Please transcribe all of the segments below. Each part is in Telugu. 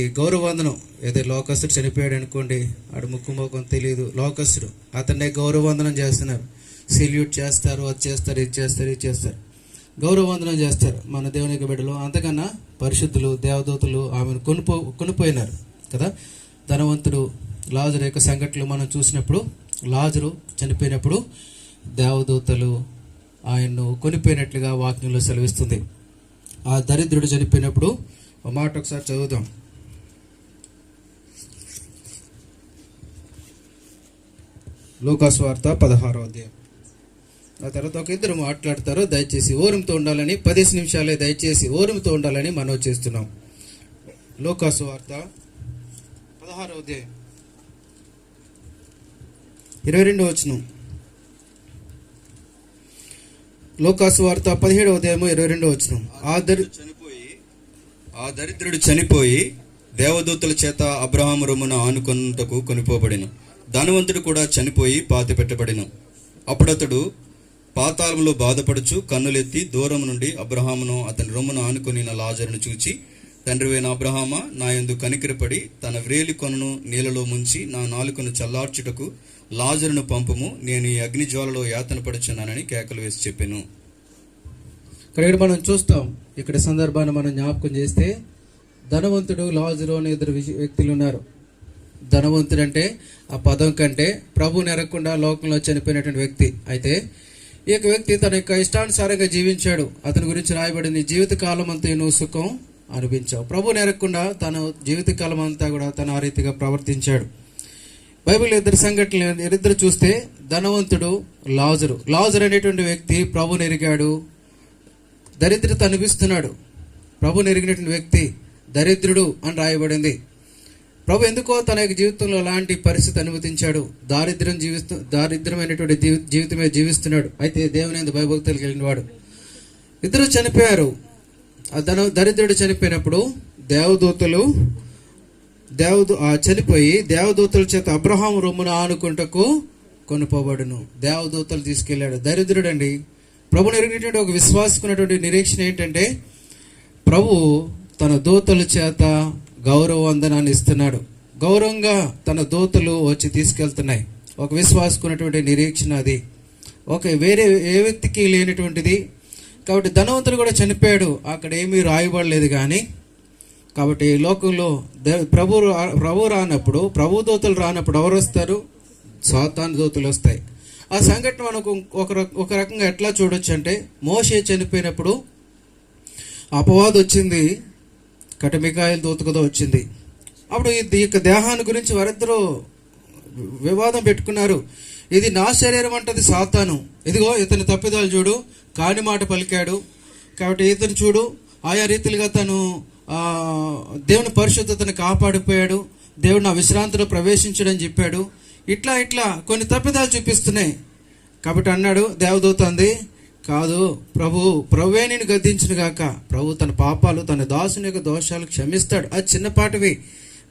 ఈ గౌరవవందనం. ఏదో లోకస్తుడు చనిపోయాడు అనుకోండి ఆడు ముక్కు ముఖం తెలియదు లోకస్తుడు అతన్నే గౌరవవందనం చేస్తున్నారు. సెల్యూట్ చేస్తారు అది చేస్తారు ఇది చేస్తారు ఇది చేస్తారు. గౌరవందనం చేస్తారు. మన దేవునికి బిడ్డలు అంతకన్నా పరిశుద్ధులు దేవదూతలు ఆమెను కొనుపో కొనిపోయినారు కదా? ధనవంతుడు లాజరు యొక్క సంఘటనలు మనం చూసినప్పుడు లాజరు చనిపోయినప్పుడు దేవదూతలు ఆయన్ను కొనిపోయినట్లుగా వాక్యంలో సెలవిస్తుంది. ఆ దరిద్రుడు చనిపోయినప్పుడు మాట ఒకసారి చదువుదాం. లూకాస్ వార్త పదహారో అధ్యాయం. ఆ తర్వాత ఒక ఇద్దరు మాట్లాడతారు దయచేసి ఓరంతో ఉండాలని పదిహేను నిమిషాలే దయచేసి ఓరంతో ఉండాలని మనవి చేస్తున్నాం. లూకాసు వార్త పదహారో అధ్యాయం. ఇరవై రెండో వచనం. లోకాసు వార్త పదిహేడవ అధ్యాయము ఇరవై రెండో వచనం. ఆ దరి చనిపోయి ఆ దరిద్రుడు చనిపోయి దేవదూతల చేత అబ్రహాం రొమ్మున ఆనుకొనుటకు కొనిపోబడిను. ధనవంతుడు కూడా చనిపోయి పాతి పెట్టబడిను. అప్పుడతడు పాతాళంలో బాధపడుచు కన్నులెత్తి దూరం నుండి అబ్రహామును అతని రొమ్మున ఆనుకొని లాజరును చూచి తండ్రివైన అబ్రహామ నా యందు కనికరపడి తన వ్రేలి కొనను నీళ్ళలో ముంచి నా నాలుకను చల్లార్చుటకు లాజరును పంపము. నేను ఈ అగ్ని జ్వాలలో యాతన పడుచున్నానని కేకలు వేసి చెప్పాను. ఇక్కడ మనం చూస్తాం ఇక్కడ సందర్భాన్ని మనం జ్ఞాపకం చేస్తే ధనవంతుడు లాజరు అనే ఇద్దరు వ్యక్తులు ఉన్నారు. ధనవంతుడంటే ఆ పదం కంటే ప్రభు నెరకుండా లోకంలో చనిపోయినటువంటి వ్యక్తి. అయితే ఈ యొక్క వ్యక్తి తన యొక్క ఇష్టానుసారంగా జీవించాడు. అతని గురించి రాయబడింది జీవితకాలం అంతా నువ్వు సుఖం అనిపించావు ప్రభు నెరకుండా తన జీవితకాలం అంతా కూడా తన ఆ రీతిగా ప్రవర్తించాడు. బైబిల్ ఇద్దరు సంఘటనలు ఇద్దరు చూస్తే ధనవంతుడు లాజరు. లాజరు అనేటువంటి వ్యక్తి ప్రభు నెరిగాడు దరిద్రత అనిపిస్తున్నాడు ప్రభు నెరిగినటువంటి వ్యక్తి దరిద్రుడు అని రాయబడింది. ప్రభు ఎందుకో తన యొక్క జీవితంలో అలాంటి పరిస్థితి అనుమతించాడు. దారిద్ర్యం జీవిస్తూ దారిద్ర్యమైనటువంటి జీవితమే జీవిస్తున్నాడు. అయితే దేవుని ఎందు భయభక్తులు కలిగిన వాడు. ఇద్దరు చనిపోయారు. ఆ ధన దరిద్రుడు చనిపోయినప్పుడు దేవదూతలు దేవదూ ఆ చనిపోయి దేవదూతల చేత అబ్రహాం రొమ్మున ఆనుకుంటకు కొనుపోబడును. దేవదూతలు తీసుకెళ్ళాడు. దరిద్రుడండి. ప్రభు నెరిగినటువంటి ఒక విశ్వాసకున్నటువంటి నిరీక్షణ ఏంటంటే ప్రభు తన దూతల చేత గౌరవ వందనాన్ని ఇస్తున్నాడు. గౌరవంగా తన దూతలు వచ్చి తీసుకెళ్తున్నాయి. ఒక విశ్వాసకున్నటువంటి నిరీక్షణ అది. ఒక వేరే ఏ వ్యక్తికి లేనటువంటిది. కాబట్టి ధనవంతుడు కూడా చనిపోయాడు. అక్కడ ఏమీ రాయబడలేదు కానీ. కాబట్టి లోకంలో దే- ప్రభు ప్రభు రానప్పుడు ప్రభు దూతలు రానప్పుడు ఎవరు వస్తారు? సాతాన్ దూతలు వస్తాయి. ఆ సంఘటన మనకు ఒక ఒక రకంగా ఎట్లా చూడొచ్చు అంటే మోషే చనిపోయినప్పుడు అపవాదం వచ్చింది కటమికాయల దూతకదో వచ్చింది. అప్పుడు ఈ ఈ యొక్క దేహాన్ని గురించి వారిద్దరూ వివాదం పెట్టుకున్నారు. ఇది నా శరీరం అంటది సాతాను. ఇదిగో ఇతని తప్పిదాలు చూడు. కాని మాట పలికాడు. కాబట్టి ఇతను చూడు ఆయా రీతిలుగా తను దేవుని పరిశుద్ధతను కాపాడిపోయాడు. దేవుడు నా విశ్రాంతిలో ప్రవేశించడని చెప్పాడు. ఇట్లా ఇట్లా కొన్ని తప్పిదాలు చూపిస్తున్నాయి. కాబట్టి అన్నాడు దేవదూత అంది కాదు ప్రభు ప్రభువే నేను గద్దించిన గాక. ప్రభు తన పాపాలు తన దాసుని యొక్క దోషాలు క్షమిస్తాడు. అది చిన్నపాటివి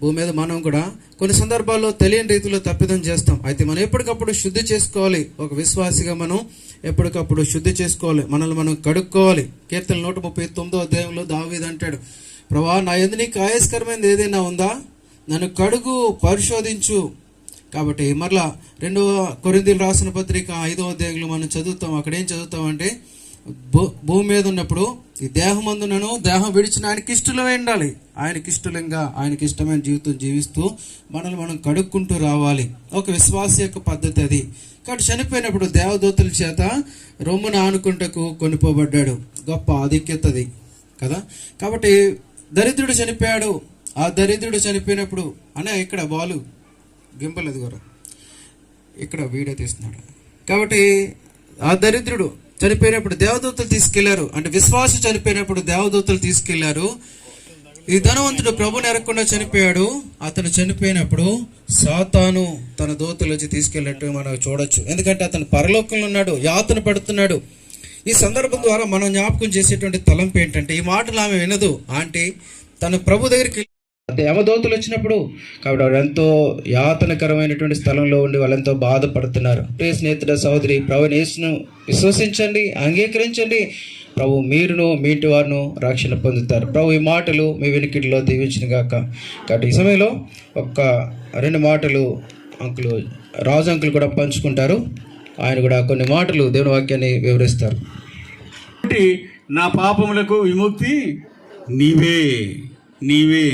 భూమి మీద మనం కూడా కొన్ని సందర్భాల్లో తెలియని రీతిలో తప్పిదం చేస్తాం. అయితే మనం ఎప్పటికప్పుడు శుద్ధి చేసుకోవాలి. ఒక విశ్వాసిగా మనం ఎప్పటికప్పుడు శుద్ధి చేసుకోవాలి. మనల్ని మనం కడుక్కోవాలి. కీర్తన నూట ముప్పై తొమ్మిదో అధ్యాయంలో దావీది అంటాడు. ప్రభా నా ఎందు నీకు ఆయాస్కరమైనది ఏదైనా ఉందా? నన్ను కడుగు పరిశోధించు. కాబట్టి మరలా రెండవ కొరిందీలు రాసిన పత్రిక ఐదవ అధ్యాయంలో మనం చదువుతాం. అక్కడ ఏం చదువుతాం అంటే భూ- భూమి మీద ఉన్నప్పుడు ఈ దేహం అందునను దేహం విడిచిన ఆయనకి ఇష్టలమే ఉండాలి. ఆయనకి ఇష్టలంగా ఆయనకి ఇష్టమైన జీవితం జీవిస్తూ మనల్ని మనం కడుక్కుంటూ రావాలి. ఒక విశ్వాస యొక్క పద్ధతి అది. కాబట్టి చనిపోయినప్పుడు దేవదూతల చేత రొమ్మును ఆనుకుంటకు కొనిపోబడ్డాడు. గొప్ప ఆధిక్యత అది కదా? కాబట్టి దరిద్రుడు చనిపోయాడు. ఆ దరిద్రుడు చనిపోయినప్పుడు అనే ఇక్కడ బాలు గింపలేదు గారు. ఇక్కడ వీడియో తీస్తున్నాడు. కాబట్టి ఆ దరిద్రుడు చనిపోయినప్పుడు దేవదూతలు తీసుకెళ్ళారు. అంటే విశ్వాసం చనిపోయినప్పుడు దేవదూతలు తీసుకెళ్ళారు. ఈ ధనవంతుడు ప్రభు నెరకుండా చనిపోయాడు. అతను చనిపోయినప్పుడు సాతాను తన దూతలు వచ్చి తీసుకెళ్ళినట్టు మనం చూడొచ్చు. ఎందుకంటే అతను పరలోకంలో ఉన్నాడు యాతన పడుతున్నాడు. ఈ సందర్భం ద్వారా మనం జ్ఞాపకం చేసేటువంటి తలంపు ఏంటంటే ఈ మాటలు ఆమె వినదు. ఆంటీ తన ప్రభు దగ్గరికి అంటే యమదోతులు వచ్చినప్పుడు కాబట్టి వాడు ఎంతో యాతనకరమైనటువంటి స్థలంలో ఉండి వాళ్ళు ఎంతో బాధపడుతున్నారు. ప్రియ స్నేహితుడ సహోదరి ప్రభు విశ్వసించండి అంగీకరించండి. ప్రభు మీరును మీ ఇంటి వారును రక్షణ పొందుతారు. ప్రభు ఈ మాటలు మీ వెనుకిడిలో దీవించిన గాక. కాబట్టి ఈ సమయంలో ఒక్క రెండు మాటలు అంకులు రాజు అంకులు కూడా పంచుకుంటారు. ఆయన కూడా కొన్ని మాటలు దేవుని వాక్యాన్ని వివరిస్తారు. కాబట్టి నా పాపములకు విముక్తి నీవే నీవే.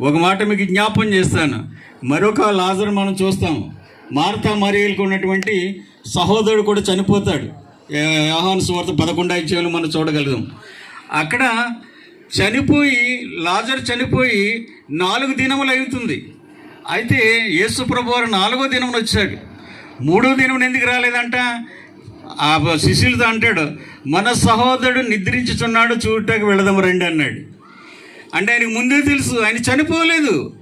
ఒక మాట మీకు జ్ఞాపం చేస్తాను. మరొక లాజర్ మనం చూస్తాం. మార్తా మరియలకు ఉన్నటువంటి సహోదరుడు కూడా చనిపోతాడు. యోహాను సువార్త పదకొండు అధ్యాయులు మనం చూడగలుగుతాం. అక్కడ చనిపోయి లాజర్ చనిపోయి నాలుగు దినములు అవుతుంది అయితే యేసు ప్రభు వారు నాలుగో దినం వచ్చాడు. మూడో దినం ఎందుకు రాలేదంట? ఆ శిష్యులతో అంటాడు మన సహోదరుడు నిద్రించుచున్నాడు చూడటానికి వెళదాం రండి అన్నాడు. అంటే ఆయనకు ముందే తెలుసు ఆయన చనిపోలేదు.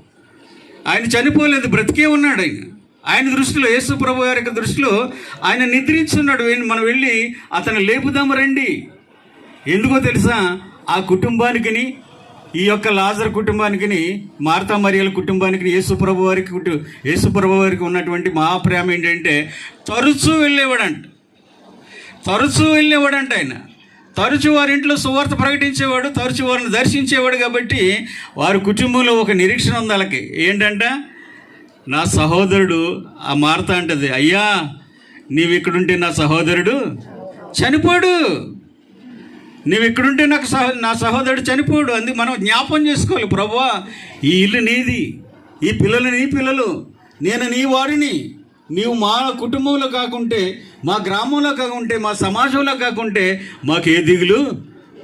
ఆయన చనిపోలేదు బ్రతికే ఉన్నాడు ఆయన. ఆయన దృష్టిలో యేసు ప్రభు గారి యొక్క దృష్టిలో ఆయన నిద్రించున్నాడు. మనం వెళ్ళి అతను లేపుదాం రండి. ఎందుకో తెలుసా? ఆ కుటుంబానికిని ఈ యొక్క లాజర్ కుటుంబానికిని మార్తా మరియల కుటుంబానికి యేసుప్రభు వారికి కుటు- యేసుప్రభు వారికి ఉన్నటువంటి మహాప్రేమ ఏంటంటే తరచూ వెళ్ళేవాడంట. తరచూ వెళ్ళేవాడంట ఆయన. తరచు వారి ఇంట్లో సువార్త ప్రకటించేవాడు తరచు వారిని దర్శించేవాడు కాబట్టి వారి కుటుంబంలో ఒక నిరీక్షణ ఉంది వాళ్ళకి. ఏంటంట? నా సహోదరుడు ఆ మారత అంటది అయ్యా నీవు ఇక్కడుంటే నా సహోదరుడు చనిపోడు. నువ్వు ఇక్కడుంటే నాకు సహ నా సహోదరుడు చనిపోడు. అందుకు మనం జ్ఞాపం చేసుకోవాలి ప్రభువా ఈ ఇల్లు నీది ఈ పిల్లలు నీ పిల్లలు నేను నీ వారిని నీవు మా కుటుంబంలో కాకుంటే మా గ్రామంలో కాకుంటే మా సమాజంలో కాకుంటే మాకు ఏ దిగులు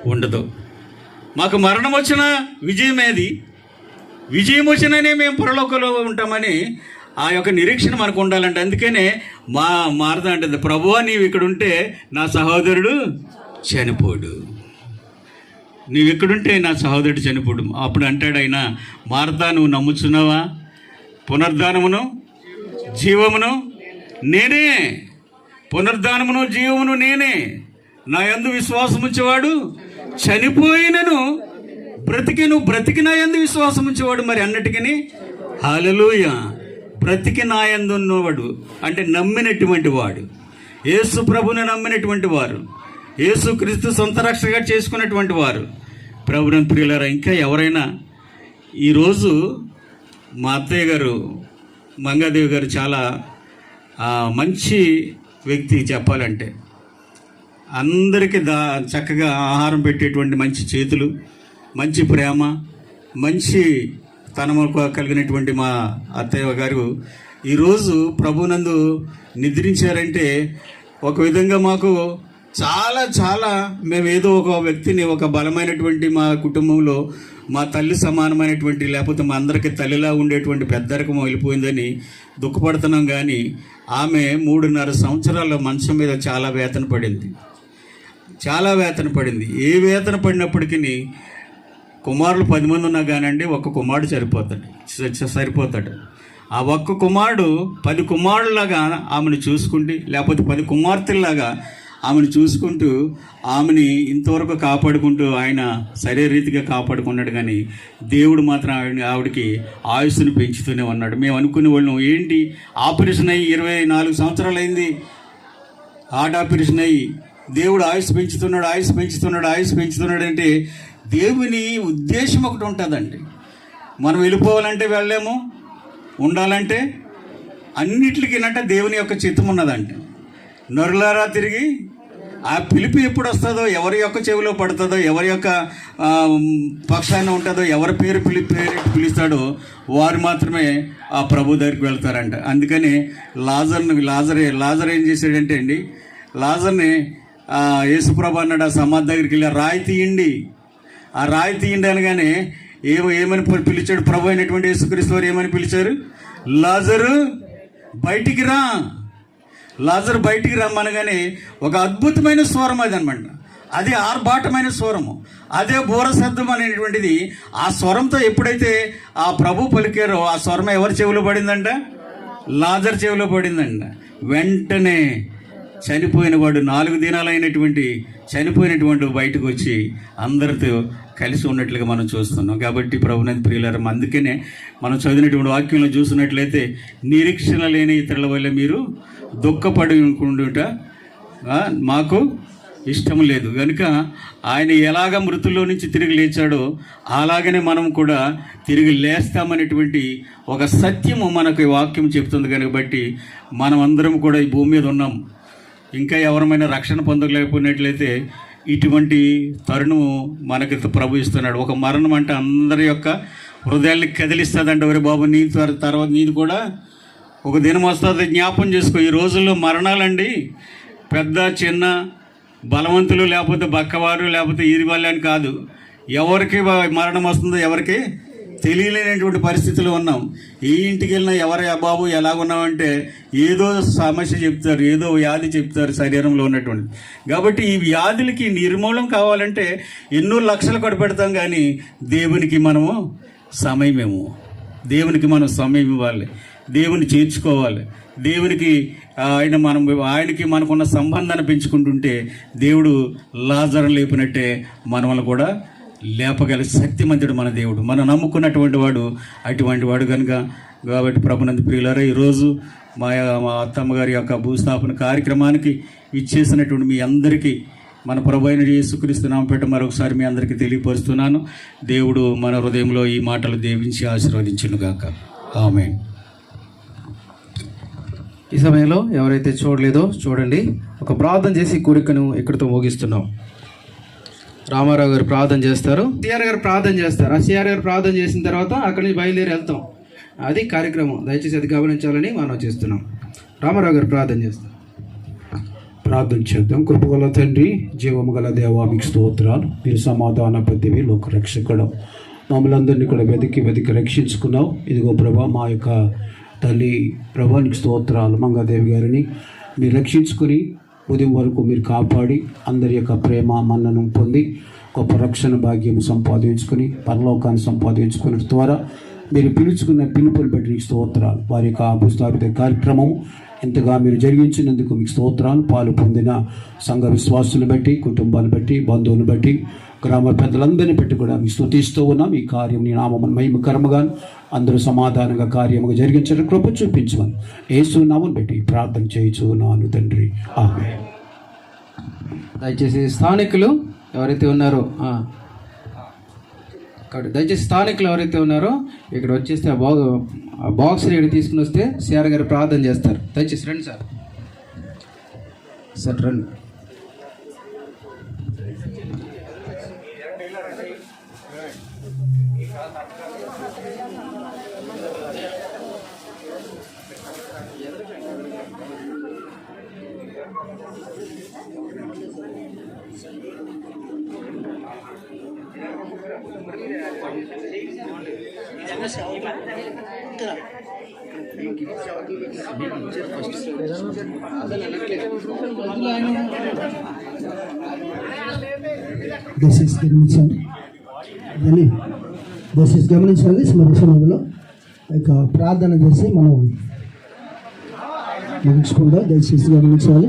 ఉండదు. మాకు మరణం వచ్చిన విజయమేది విజయం వచ్చిననే మేము పొరలోకంలో ఉంటామని ఆ యొక్క నిరీక్షణ మనకు ఉండాలంటే. అందుకనే మా మారద అంటుంది ప్రభువా నీవు ఇక్కడ ఉంటే నా సహోదరుడు చనిపోడు. నువ్వు ఎక్కడుంటే నా సహోదరుడు చనిపోడు. అప్పుడు అంటాడు ఆయన మారదా నువ్వు నమ్ముచున్నావా? పునర్ధానమును జీవమును నేనే. పునర్ధానమును జీవమును నేనే. నా యందు విశ్వాసం ఉంచేవాడు చనిపోయినను బ్రతికిను బ్రతికి నా యందు విశ్వాసం ఉంచేవాడు మరి అన్నిటికీ హలలుయ బ్రతికి నా యందు ఉన్నవాడు అంటే నమ్మినటువంటి వాడు. యేసు ప్రభుని నమ్మినటువంటి వారు. యేసు క్రీస్తు సొంత రక్షగా చేసుకున్నటువంటి వారు. ప్రభుని ప్రియులారా ఇంకా ఎవరైనా ఈరోజు మా అత్తయ్య గారు మంగాదేవి గారు చాలా మంచి వ్యక్తి చెప్పాలంటే. అందరికీ దా చక్కగా ఆహారం పెట్టేటువంటి మంచి చేతులు మంచి ప్రేమ మంచి తనము కలిగినటువంటి మా అత్తయ్య గారు. ఈరోజు ప్రభునందు నిద్రించారంటే ఒక విధంగా మాకు చాలా చాలా మేము ఏదో ఒక వ్యక్తిని ఒక బలమైనటువంటి మా కుటుంబంలో మా తల్లి సమానమైనటువంటి లేకపోతే మా అందరికీ తల్లిలా ఉండేటువంటి పెద్దరకం వెళ్ళిపోయిందని దుఃఖపడుతున్నాం కానీ ఆమె మూడున్నర సంవత్సరాల మంచం మీద చాలా వేతన పడింది. చాలా వేతన పడింది. ఏ వేతన పడినప్పటికీ కుమారులు పది మంది ఉన్నా కానండి ఒక్క కుమారుడు సరిపోతాడు. సరిపోతాడు. ఆ ఒక్క కుమారుడు పది కుమారులాగా ఆమెను చూసుకుంటే లేకపోతే పది కుమార్తెల్లాగా ఆమెను చూసుకుంటూ ఆమెని ఇంతవరకు కాపాడుకుంటూ ఆయన శరీరరీతిగా రీతిగా కాపాడుకున్నాడు కానీ దేవుడు మాత్రం ఆవిడ ఆవిడకి ఆయుస్సును పెంచుతూనే ఉన్నాడు. మేము అనుకునే వాళ్ళం ఏంటి? ఆపరేషన్ అయ్యి ఇరవై నాలుగు సంవత్సరాలు అయింది. హార్ట్ ఆపరేషన్ అయ్యి దేవుడు ఆయుష్ పెంచుతున్నాడు ఆయుష్ పెంచుతున్నాడు ఆయుష్ పెంచుతున్నాడు అంటే దేవుని ఉద్దేశం ఒకటి ఉంటుందండి. మనం వెళ్ళిపోవాలంటే వెళ్ళలేము ఉండాలంటే అన్నిటికీ ఏంటంటే దేవుని యొక్క చిత్తం ఉన్నదండి. నరులారా తిరిగి ఆ పిలుపు ఎప్పుడు వస్తుందో ఎవరి యొక్క చెవిలో పడుతుందో ఎవరి యొక్క పక్షాన ఉంటుందో ఎవరి పేరు పిలి పేరు పిలుస్తాడో వారు మాత్రమే ఆ ప్రభు దగ్గరికి వెళ్తారంట. అందుకని లాజర్ని లాజర్ లాజర్ ఏం చేశాడంటే అండి లాజర్ని యేసుప్రభు అన్నాడు ఆ సమాధి దగ్గరికి వెళ్ళి "ఆ రాయి తీయండి. ఆ రాయి తీయండి అనగానే ఏమో ఏమని పిలిచాడు ప్రభు అయినటువంటి యేసుక్రీస్తు వారు ఏమని పిలిచారు? లాజరు బయటికి రా. లాజర్ బయటికి రమ్మనగానే ఒక అద్భుతమైన స్వరం అది అనమాట అది ఆర్భాటమైన స్వరము. అదే బూర శబ్దం అనేటువంటిది ఆ స్వరంతో ఎప్పుడైతే ఆ ప్రభు పలికారో ఆ స్వరం ఎవరి చెవిలో పడిందంట? లాజర్ చెవిలో పడిందంట. వెంటనే చనిపోయిన వాడు నాలుగు దినాలైనటువంటి చనిపోయినటువంటి బయటకు వచ్చి అందరితో కలిసి ఉన్నట్లుగా మనం చూస్తున్నాం. కాబట్టి ప్రభునంది ప్రియులారం అందుకనే మనం చదివినటువంటి వాక్యంలో చూసినట్లయితే నిరీక్షణ లేని ఇతరుల వల్ల మీరు దుఃఖపడి ఉండుట మాకు ఇష్టం లేదు. కనుక ఆయన ఎలాగ మృతుల్లో నుంచి తిరిగి లేచాడో అలాగనే మనం కూడా తిరిగి లేస్తామనేటువంటి ఒక సత్యము మనకు వాక్యం చెప్తుంది కనుక బట్టి మనం అందరం కూడా ఈ భూమి మీద ఉన్నాం. ఇంకా ఎవరమైనా రక్షణ పొందలేకపోయినట్లయితే ఇటువంటి తరుణము మనకి ప్రభు ఇస్తున్నాడు. ఒక మరణం అంటే అందరి యొక్క హృదయాల్ని కదిలిస్తుందంటే. ఒరే బాబు నీ తర్వాత నీది కూడా ఒక దినం వస్తుంది జ్ఞాపం చేసుకో. ఈ రోజుల్లో మరణాలండి పెద్ద చిన్న బలవంతులు లేకపోతే బక్కవారు లేకపోతే ఈరి అని కాదు. ఎవరికి మరణం వస్తుందో ఎవరికి తెలియలేనటువంటి పరిస్థితిలో ఉన్నాం. ఏ ఇంటికి వెళ్ళినా ఎవరు బాబు ఎలాగున్నామంటే ఏదో సమస్య చెప్తారు ఏదో వ్యాధి చెప్తారు శరీరంలో ఉన్నటువంటి. కాబట్టి ఈ వ్యాధులకి నిర్మూలం కావాలంటే ఎన్నో లక్షలు కూడా పెడతాం కానీ దేవునికి మనము సమయమేమో. దేవునికి మనం సమయం ఇవ్వాలి. దేవుని చేర్చుకోవాలి. దేవునికి ఆయన మనం ఆయనకి మనకున్న సంబంధాన్ని పెంచుకుంటుంటే దేవుడు లాజరం లేపినట్టే మనల్ని కూడా లేపగల శక్తిమంతుడు మన దేవుడు. మనం నమ్ముకున్నటువంటి వాడు అటువంటి వాడు కనుక. కాబట్టి ప్రభునంది ప్రియులారా ఈరోజు మా మా అత్తమ్మ గారి యొక్క భూస్థాపన కార్యక్రమానికి ఇచ్చేసినటువంటి మీ అందరికీ మన ప్రభు అయిన యేసుక్రీస్తు నామపేట మరొకసారి మీ అందరికీ తెలియపరుస్తున్నాను. దేవుడు మన హృదయంలో ఈ మాటలు దేవించి ఆశీర్వదించునుగాక. ఆమె ఈ సమయంలో ఎవరైతే చూడలేదో చూడండి. ఒక ప్రార్థన చేసి కోరికను ఇక్కడితో ముగిస్తున్నాం. రామారావు గారు ప్రార్థన చేస్తారు. సిఆర్ గారు ప్రార్థన చేస్తారు. ఆ సిఆర్ గారు ప్రార్థన చేసిన తర్వాత అక్కడి నుంచి బయలుదేరి వెళ్తాం. అది కార్యక్రమం. దయచేసి అది గమనించాలని మనం చేస్తున్నాం. రామారావు గారు ప్రార్థన చేస్తారు. ప్రార్థన చేద్దాం. కృపగల తండ్రి జీవము గల దేవామికి స్తోత్రాలు. మీరు సమాధాన పతివి లోక రక్షకుడు. మమ్మల్ని అందరినీ కూడా వెతికి వెతికి రక్షించుకున్నావు. ఇదిగో ప్రభా మా యొక్క తల్లి ప్రభానికి స్తోత్రాలు. మంగాదేవి గారిని మీరు రక్షించుకుని ఉదయం వరకు మీరు కాపాడి అందరి యొక్క ప్రేమ మన్నను పొంది గొప్ప రక్షణ భాగ్యం సంపాదించుకుని పరలోకాన్ని సంపాదించుకున్న ద్వారా మీరు పిలుచుకున్న పిలుపుని బట్టి నీకు స్తోత్రాలు. వారి యొక్క భూస్థాపిత కార్యక్రమం ఎంతగా మీరు జరిగించినందుకు మీకు స్తోత్రాలు. పాలు పొందిన సంఘ విశ్వాసులు బట్టి కుటుంబాన్ని బట్టి బంధువులను బట్టి గ్రామ పెద్దలందరినీ పెట్టి కూడా మీ స్థుతిస్తూ ఉన్నాం. ఈ కార్యం నీ నామం మహిమకరముగా అందరూ సమాధానంగా కార్యముగా జరిగించడం. కృప చూపించమని ఏసు నామం పెట్టి ప్రార్థన చేయొచ్చు నాను తండ్రి. ఆమె దయచేసి స్థానికులు ఎవరైతే ఉన్నారో కాబట్టి దయచేసి స్థానికులు ఎవరైతే ఉన్నారో ఇక్కడ వచ్చేస్తే ఆ బాగు ఆ బాక్స్ ఇక్కడ తీసుకుని వస్తే సిఆర్ గారు ప్రార్థన చేస్తారు. దయచేసి రండి సార్. సార్ రండి. దయచేసి గమనించండి అని దయచేసి గమనించండి స్మరణ సమయంలో ఇక ప్రార్థన చేసి మనం ముగించుకుందాం. దయచేసి గమనించాలి.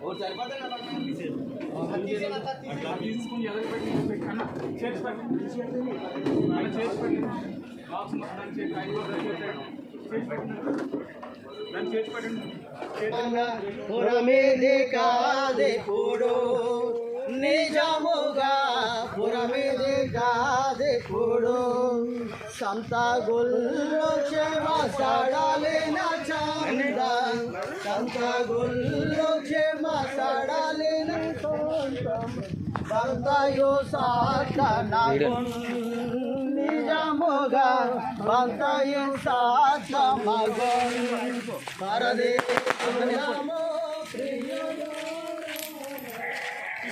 తొందరగా పురమిది కాదెప్పుడు నిజముగా పురమిది కాదెప్పుడు సంత గుళ్ళు క్షమ సడలిన చాలు సంత గుల్లో క్షేమ సడలిన బందయో సాధనగున్ నిజముగా బందయో సాధమగున్ పరదే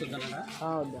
వద్దా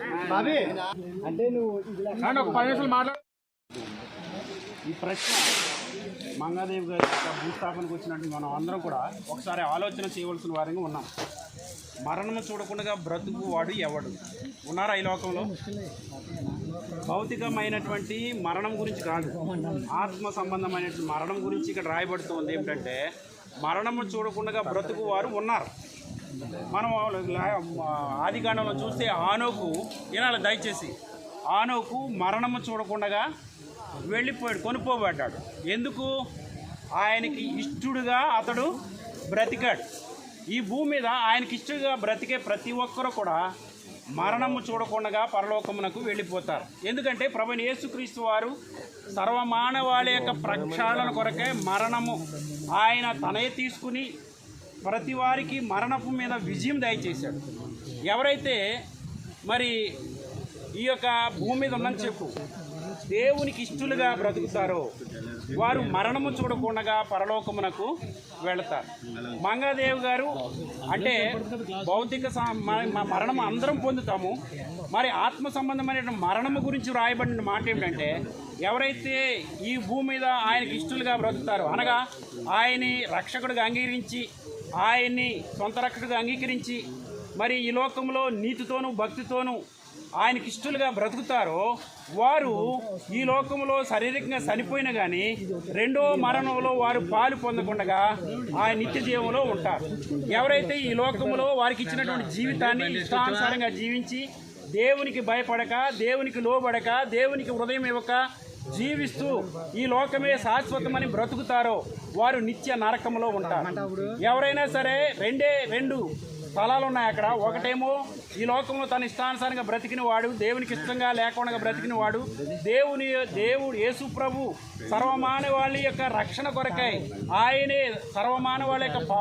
ఈ ప్రశ్న మంగాదేవి గారి యొక్క భూస్థాపనకు వచ్చినట్టు మనం అందరం కూడా ఒకసారి ఆలోచన చేయవలసిన వారంగా ఉన్నాం. మరణము చూడకుండా బ్రతుకు వాడు ఎవడు? ఉన్నారా ఈ లోకంలో? భౌతికమైనటువంటి మరణం గురించి కాదు ఆత్మ సంబంధమైనటువంటి మరణం గురించి ఇక్కడ రాయబడుతుంది ఏమిటంటే మరణము చూడకుండా బ్రతుకు వారు ఉన్నారు. మనం ఆదికాండంలో చూస్తే ఆనోకు వినాలి దయచేసి ఆనోకు మరణము చూడకుండా వెళ్ళిపోయాడు కొనుక్కోబడ్డాడు ఎందుకు? ఆయనకి ఇష్టడుగా అతడు బ్రతికాడు. ఈ భూమి మీద ఆయనకి ఇష్టడుగా బ్రతికే ప్రతి ఒక్కరూ కూడా మరణము చూడకుండా పరలోకమునకు వెళ్ళిపోతారు. ఎందుకంటే ప్రభుని యేసుక్రీస్తు వారు సర్వమానవాళి యొక్క ప్రక్షాళన కొరకే మరణము ఆయన తనే తీసుకుని ప్రతి వారికి మరణపు మీద విజయం దయచేశాడు. ఎవరైతే మరి ఈ యొక్క భూమి మీద ఉందని చెప్పు దేవునికి ఇష్టలుగా బ్రతుకుతారో వారు మరణము చూడకుండా పరలోకమునకు వెళతారు. మంగాదేవి గారు అంటే భౌతిక మ- మరణం అందరం పొందుతాము. మరి ఆత్మ సంబంధమైన మరణము గురించి రాయబడిన మాట ఏమిటంటే ఎవరైతే ఈ భూమి మీద ఆయనకి ఇష్టలుగా బ్రతుకుతారో అనగా ఆయన్ని రక్షకుడిగా అంగీకరించి ఆయన్ని సొంత రక్షకుడిగా అంగీకరించి మరి ఈ లోకంలో నీతితోనూ భక్తితోనూ ఆయనకి ఇష్టలుగా బ్రతుకుతారో వారు ఈ లోకంలో శారీరకంగా చనిపోయినా కానీ రెండో మరణంలో వారు పాలు పొందకుండా ఆయన నిత్య జీవంలో ఉంటారు. ఎవరైతే ఈ లోకంలో వారికి ఇచ్చినటువంటి జీవితాన్ని ఇష్టానుసారంగా జీవించి దేవునికి భయపడక దేవునికి లోబడక దేవునికి హృదయం ఇవ్వక జీవిస్తూ ఈ లోకమే శాశ్వతమని బ్రతుకుతారో వారు నిత్య నరకంలో ఉంటారు. ఎవరైనా సరే రెండే రెండు స్థలాలు ఉన్నాయి అక్కడ. ఒకటేమో ఈ లోకంలో తన ఇష్టానుసారంగా బ్రతికిన వాడు దేవునికి ఇష్టంగా లేకుండా బ్రతికిన వాడు దేవుని దేవుడు యేసు ప్రభు సర్వమానవాళి యొక్క రక్షణ కొరకై ఆయనే సర్వమానవాళి యొక్క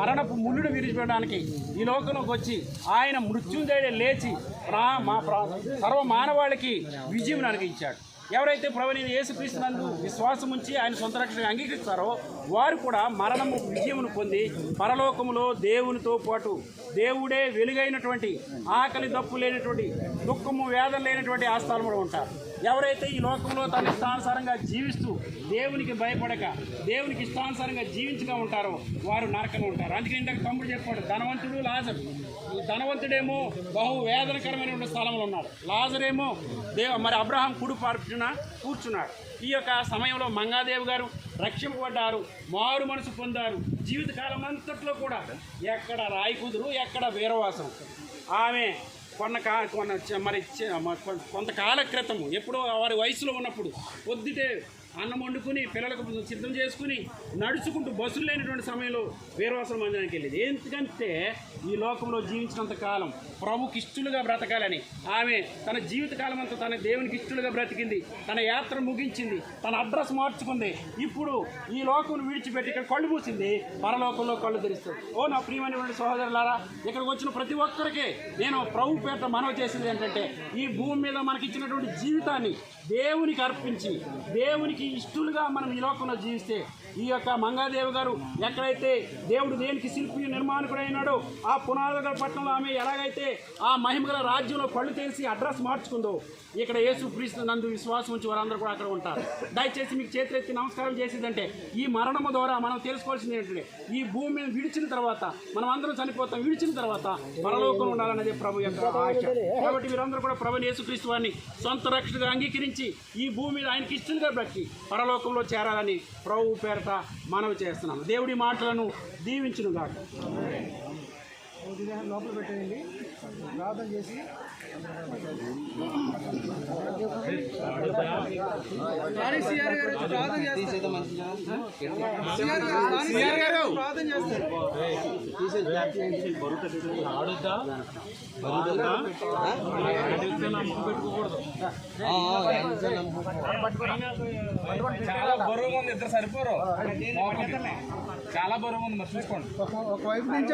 మరణపు ముళ్ళుడు విరిచిపెట్టడానికి ఈ లోకంలోకి వచ్చి ఆయన మృత్యుంజయుడే లేచి ప్రా మా ప్రా సర్వమానవాళికి విజయం అనుగ్రహించాడు. ఎవరైతే ప్రభుని యేసుక్రీస్తునందు విశ్వాసం ఉంచి ఆయన సొంత రక్షణ అంగీకరిస్తారో వారు కూడా మరణము విజయమును పొంది పరలోకములో దేవునితో పాటు దేవుడే వెలుగైనటువంటి ఆకలి దప్పు లేనటువంటి దుఃఖము వేదన లేనటువంటి ఆ ఉంటారు. ఎవరైతే ఈ లోకంలో తన ఇష్టానుసారంగా జీవిస్తూ దేవునికి భయపడక దేవునికి ఇష్టానుసారంగా జీవించగా ఉంటారో వారు నరకంగా ఉంటారు. అందుకే ఇందాక తమ్ముడు చెప్పాడు ధనవంతుడు లాజరు. ధనవంతుడేమో బహు వేదనకరమైనటువంటి స్థలంలో ఉన్నాడు. లాజరేమో దేవ మరి అబ్రహాం కుడు పార్పున కూర్చున్నాడు. ఈ యొక్క సమయంలో మంగాదేవి గారు రక్షింపబడ్డారు మారు మనసు పొందారు. జీవితకాలం అంతట్లో కూడా ఎక్కడ రాయి కుదురు ఎక్కడ వీరవాసం. ఆమె కొన్న కా కొన్న మరి కొ- కొంతకాల క్రితము ఎప్పుడో వారి వయసులో ఉన్నప్పుడు పొద్దుటే అన్నం వండుకుని పిల్లలకు సిద్ధం చేసుకుని నడుచుకుంటూ బస్సులు లేనటువంటి సమయంలో వీరవాసన మందిరానికి వెళ్ళేది. ఎందుకంటే ఈ లోకంలో జీవించినంత కాలం ప్రభుకి ఇష్టలుగా బ్రతకాలని. ఆమె తన జీవితకాలం అంతా తన దేవునికి ఇష్టలుగా బ్రతికింది. తన యాత్ర ముగించింది. తన అడ్రస్ మార్చుకుంది. ఇప్పుడు ఈ లోకం విడిచిపెట్టి ఇక్కడ కళ్ళు పూసింది పరలోకంలో కళ్ళు తెరుస్తుంది. ఓ నా ప్రియమైనటువంటి సహోదరులారా ఇక్కడికి వచ్చిన ప్రతి ఒక్కరికి నేను ప్రభు పేట మనవి చేసింది ఏంటంటే ఈ భూమి మీద మనకి ఇచ్చినటువంటి జీవితాన్ని దేవునికి అర్పించి దేవునికి ఇష్టలుగా మనం ఈ లోకంలో జీవిస్తే ఈ యొక్క మంగాదేవి గారు ఎక్కడైతే దేవుడు దేనికి శిల్పి నిర్మాణకుడు అయినాడో ఆ పునాదుగల పట్టణంలో ఆమె ఎలాగైతే ఆ మహిమగల రాజ్యంలో కళ్ళు తెలిసి అడ్రస్ మార్చుకుందో ఇక్కడ యేసు క్రీస్తు నందు విశ్వాసం ఉంచి వారందరూ కూడా అక్కడ ఉంటారు. దయచేసి మీకు చేతులెత్తి నమస్కారం చేసేదంటే ఈ మరణము ద్వారా మనం తెలుసుకోవాల్సింది ఏంటంటే ఈ భూమి మీద విడిచిన తర్వాత మనం అందరం చనిపోతాం విడిచిన తర్వాత పరలోకం ఉండాలన్నది ప్రభు యొక్క ఆశ. కాబట్టి మీరందరూ కూడా ప్రభు యేసుక్రీస్తు వారిని సొంత రక్షణగా అంగీకరించి ఈ భూమి మీద ఆయనకి ఇష్టంగా బట్టి పరలోకంలో చేరాలని ప్రభు పేరట మనవి చేస్తున్నాము దేవుడి మాటలను దీవించును గాక లోపల పెట్టేయండి. ప్రార్థన చేసి చాలా బరువుగా ఉంది ఇద్దరు సరిపోరు. చాలా బరువుగా ఉంది మరి చూసుకోండి. ఒకవైపు ఫస్ట్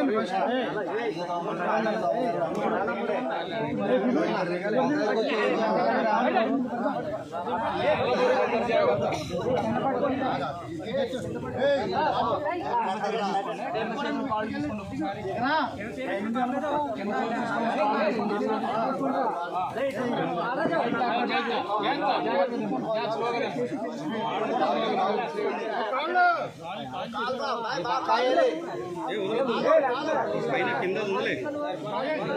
పైన కింద ఉందిలే.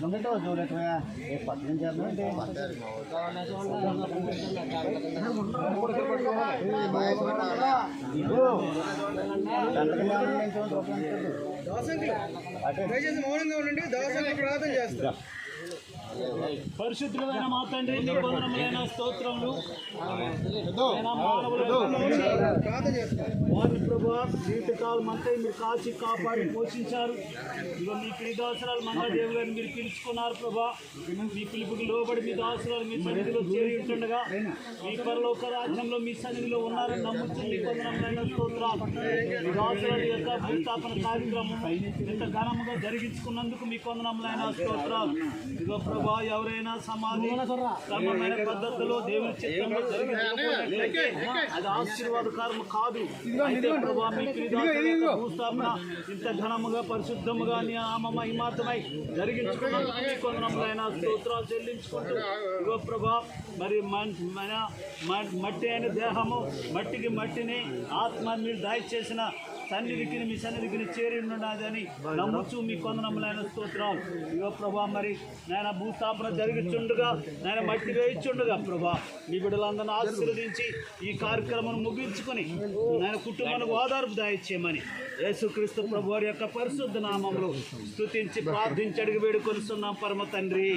దొంగటో చూడటమే పట్టణం చేద్దామంటే మౌనంగా ఉండండి. దోసంగా ప్రార్థన చేస్తారు పరిశుద్ధమైన మా తండ్రి నీ వందనములైన స్తోత్రములు. వారిని ప్రభా జీవితకాలం అంతా మీరు కాచి కాపాడి పోషించారు. ఇదిగో మీ పిలి దాసరాలు మంగాదేవి గారిని మీరు పిలుచుకున్నారు ప్రభా. మీ పిలుపుకి లోబడి మీ దాసరాలు మీ సన్నిధిలో చేరి ఉంటుండగా మీ పరలోక రాజ్యంలో మీ సన్నిధిలో ఉన్నారని నమ్ముతూ మీ వందనములైన స్తోత్రాలు. మీ దాసరాల యొక్క భూస్థాపన కార్యక్రమం ఇంత ఘనముగా జరిగించుకున్నందుకు మీ వందనములైన స్తోత్రాలు. ఇదిగో ప్రభా ఎవరైనా సమాధి క్రమమైన పద్ధతిలో దేవుని చిత్తంలో జరిగించుకోకపోతే అది ఆశీర్వాదకరం కాదు. అయితే ప్రభా మీ ప్రియదాసుల యొక్క భూస్థాపన ఇంత ఘనముగా పరిశుద్ధముగా నీ నామ మహిమార్థమై జరిగించుకున్నందుకు మీ కొందనములైన స్తోత్రాలు చెల్లించుకుంటూ. ఇగో ప్రభా మరి మన్- మన మ- మట్టి అయిన దేహము మట్టికి మట్టిని ఆత్మ మీరు దయచేసిన సన్నిధికి మీ సన్నిధికి చేరి ఉన్నదని నమ్ముచు మీ కొందనములైన స్తోత్రం. ఇగో ప్రభా మరి నాయన భూస్థాపన జరుగుచుండగా నాయన మట్టి వేయిచుండగా ప్రభా మీ బిడ్డలందరిని ఆశీర్వదించి ఈ కార్యక్రమం ముగించుకొని నాయన కుటుంబానికి ఓదార్పు దాయిచ్చేయమని యేసుక్రీస్తు ప్రభు వారి యొక్క పరిశుద్ధ నామంలో స్థుతించి ప్రార్థించి అడిగి వేడుకొనిస్తున్నాం పరమ తండ్రి.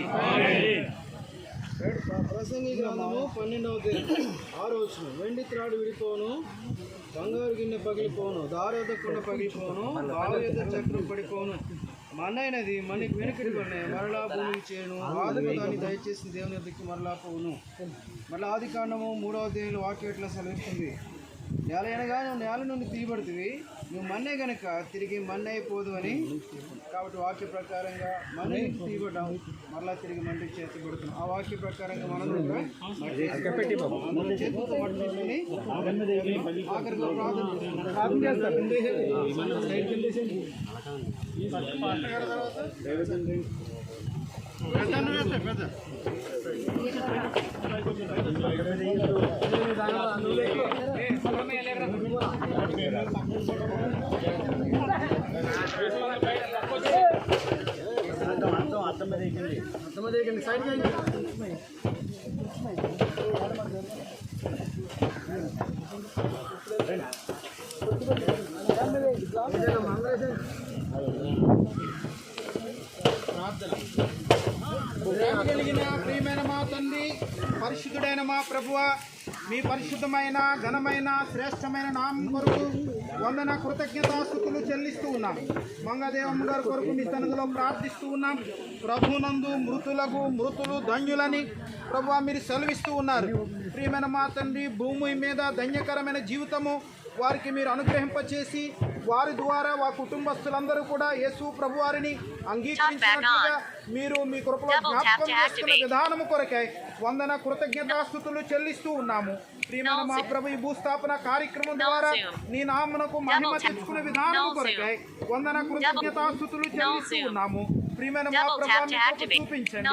ప్రసంగి గ్రంథము పన్నెండవ తేదీ ఆరో వచ్చిన వెండి త్రాడు విడిపోను. బంగారు గిన్నె పగిలిపోను దారేద కొండ పగిలిపోను బావేద చక్రం పడిపోను. మన్నైనది మనకి వెనుకటి పడిన మరలా భూమికి చేయను ఆదిగా దాన్ని దయచేసి దేవుని దగ్గరికి మరలా పోను. మరలా ఆది కాండము మూడవ దేవుని వాక్యం ఎట్లా సెలవిస్తుంది? నేల అనగా నువ్వు నేల నుండి తీయబడుతుంది. నువ్వు మన్నే గనుక తిరిగి మన్నైపోదు అని కాబట్టి వాక్య ప్రకారంగా మన్నే నుంచి తీయబడ్డాం మరలా తిరిగి మండి చేతిబడుతున్నాం ఆ వాక్య ప్రకారంగా మనం కూడా మన చేతులతో మట్టి తీసుకుని ఆఖరికి ఒక ప్రార్థన చేస్తున్నాం. సైడ్ కింద వేసేయండి. పెద్దన్న వేస్తే పెద్ద ప్రేమ కలిగిన ప్రియమైన మా తండ్రి పరిశుద్ధుడైన మా ప్రభువ మీ పరిశుద్ధమైన ఘనమైన శ్రేష్టమైన నామం కొరకు వందన కృతజ్ఞతాస్థుతులు చెల్లిస్తూ ఉన్నాం. మంగదేవమ్మ గారి కొరకు మీ సన్నిధిలో ప్రార్థిస్తూ ఉన్నాం. ప్రభునందు మృతులకు మృతులు ధన్యులని ప్రభువ మీరు సెలవిస్తూ ఉన్నారు. ప్రియమైన మా తండ్రి భూమి మీద ధన్యకరమైన జీవితము వారికి మీరు అనుగ్రహింపచేసి వారి ద్వారా వా కుటుంబస్తులందరూ కూడా యేసు ప్రభు వారిని అంగీకరించినట్లుగా మీరు మీ కృపలో జ్ఞాపకం activate. విధానము కొరకై వందన కృతజ్ఞతాస్థుతులు చెల్లిస్తూ ఉన్నాము ప్రియమైన మా. ప్రభు ఈ భూస్థాపన కార్యక్రమం ద్వారా. నీ నామనకు మహిమ. తెచ్చుకునే విధానము కొరకై వందన కృతజ్ఞతాస్థుతులు చెల్లిస్తూ. ఉన్నాము ప్రియమైన మా. చూపించండి.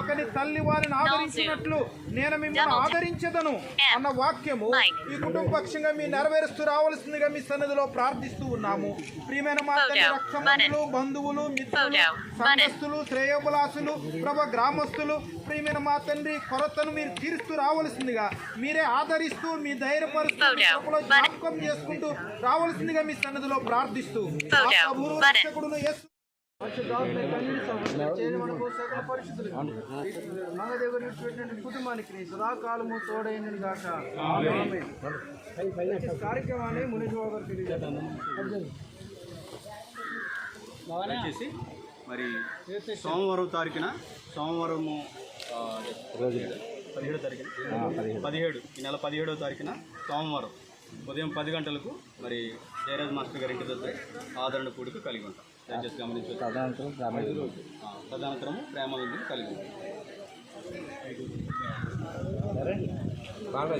ఒకరి తల్లి వారిని ఆదరించినట్లు నేను మిమ్మల్ని. ఆదరించదను. అన్న వాక్యము. ఈ కుటుంబ పక్షంగా మీ నెరవేరుస్తూ రావాల్సిందిగా మీ సన్నిధిలో ప్రార్థిస్తూ ఉన్నాము ప్రియమైన మా. రక్షమంతులు బంధువులు మిత్రులు. సంఘస్థులు శ్రేయోబులాసులు ప్రభ గ్రామస్తులు ప్రియమైన మా తండ్రి కొరతను మీరు తీరుస్తూ రావాల్సిందిగా మీరే ఆదరిస్తూ మీ ధైర్యపరుస్తూ. జ్ఞాపకం చేసుకుంటూ రావాల్సిందిగా మీ సన్నిధిలో ప్రార్థిస్తూ Photo. ఆ ప్రభువును Button. రక్షకుడును యేసు పరిశుద్ధాత్మ కన్నిడిస్తాము. చేయని మనకు సకల పరిశుద్ధులు. నాగదేవుడు విడిచిపెట్టిన కుటుంబానికి సదాకాలము తోడైనది గాక ఆమేన్. ఈ కార్యక్రమాన్ని గారు తెలియజేస్తాను వచ్చేసి మరి సోమవారం తారీఖున సోమవారము ఆ, పదిహేడో తారీఖున పదిహేడు ఈ నెల పదిహేడో తారీఖున సోమవారం ఉదయం పది గంటలకు మరి జయరాజ్ మాస్టర్ గారి ఇంటి దగ్గర ఆదరణ కూడిక కలిగి ఉంటాం దయచేసి గమనించవచ్చు ఆ, తదనంతరము ప్రేమ విందుని కలిగి ఉంటాం బాగా